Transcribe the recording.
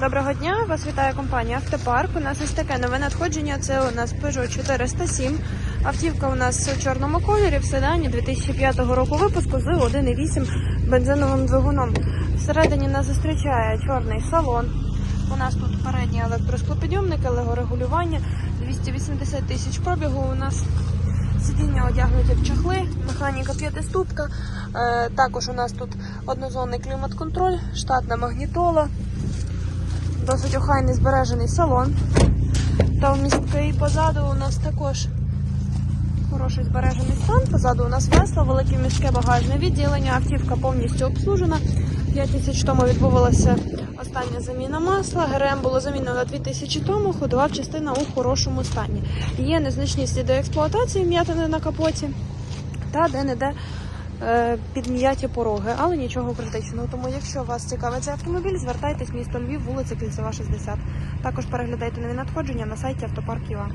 Доброго дня, вас вітає компанія Автопарк. У нас ось таке нове надходження. Це у нас Peugeot 407. Автівка у нас у чорному кольорі в седані 2005 року випуску з 1,8 бензиновим двигуном. Всередині нас зустрічає чорний салон. У нас тут передні електросклопідйомники, легорегулювання, 280 тисяч пробігу. У нас сидіння одягнуті в чахли, механіка п'ятиступка. Е, також у нас тут однозонний клімат-контроль, штатна магнітола. Досить охайний збережений салон. Та вмісткий позаду у нас також хороший збережений стан. Позаду у нас весло, велике міське багажне відділення. Автівка повністю обслужена. 5 тисяч тому відбувалася остання заміна масла. ГРМ було замінено 2 тисячі тому. Ходова частина у хорошому стані. Є незначні сліди експлуатації м'ятини на капоті та де-не-де підм'яті пороги, але нічого критичного. Тому, якщо вас цікавить цей автомобіль, звертайтесь місто Львів, вулиця Кільцева, 60. Також переглядайте нові надходження на сайті автопарк.ua.